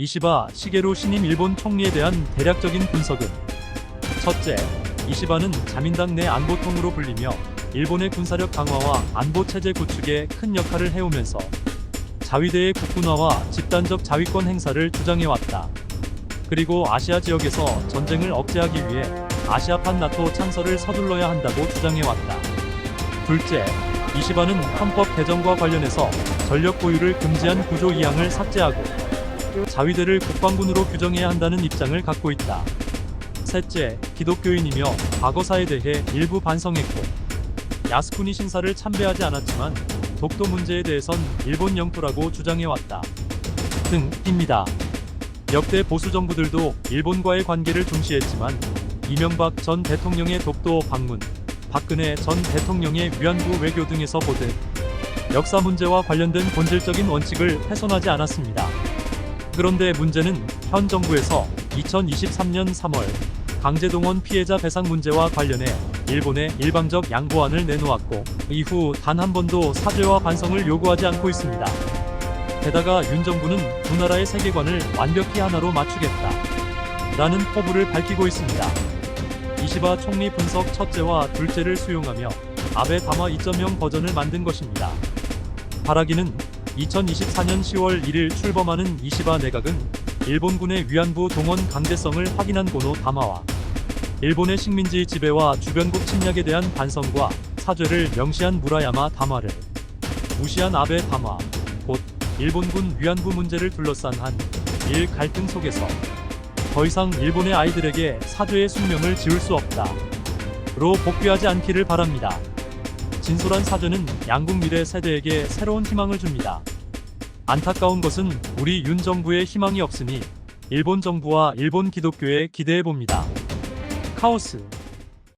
이시바 시게루 신임 일본 총리에 대한 대략적인 분석은 첫째, 이시바는 자민당 내 안보통으로 불리며 일본의 군사력 강화와 안보 체제 구축에 큰 역할을 해오면서 자위대의 국군화와 집단적 자위권 행사를 주장해왔다. 그리고 아시아 지역에서 전쟁을 억제하기 위해 아시아판 나토 창설을 서둘러야 한다고 주장해왔다. 둘째, 이시바는 헌법 개정과 관련해서 전력 보유를 금지한 구조 2항을 삭제하고 자위대를 국방군으로 규정해야 한다는 입장을 갖고 있다. 셋째, 기독교인이며 과거사에 대해 일부 반성했고 야스쿠니 신사를 참배하지 않았지만 독도 문제에 대해선 일본 영토라고 주장해왔다. 등입니다. 역대 보수 정부들도 일본과의 관계를 중시했지만 이명박 전 대통령의 독도 방문, 박근혜 전 대통령의 위안부 외교 등에서 보듯 역사 문제와 관련된 본질적인 원칙을 훼손하지 않았습니다. 그런데 문제는 현 정부에서 2023년 3월 강제동원 피해자 배상 문제와 관련해 일본에 일방적 양보안을 내놓았고 이후 단 한 번도 사죄와 반성을 요구하지 않고 있습니다. 게다가 윤 정부는 두 나라의 세계관을 완벽히 하나로 맞추겠다. 라는 포부를 밝히고 있습니다. 이시바 총리 분석 첫째와 둘째를 수용하며 아베 담화 2.0 버전을 만든 것입니다. 바라기는 2024년 10월 1일 출범하는 이시바 내각은 일본군의 위안부 동원 강제성을 확인한 고노 담화와 일본의 식민지 지배와 주변국 침략에 대한 반성과 사죄를 명시한 무라야마 담화를 무시한 아베 담화, 곧 일본군 위안부 문제를 둘러싼 한 일 갈등 속에서 더 이상 일본의 아이들에게 사죄의 숙명을 지울 수 없다. 로 복귀하지 않기를 바랍니다. 진솔한 사죄는 양국 미래 세대에게 새로운 희망을 줍니다. 안타까운 것은 우리 윤 정부의 희망이 없으니 일본 정부와 일본 기독교에 기대해 봅니다. 카오스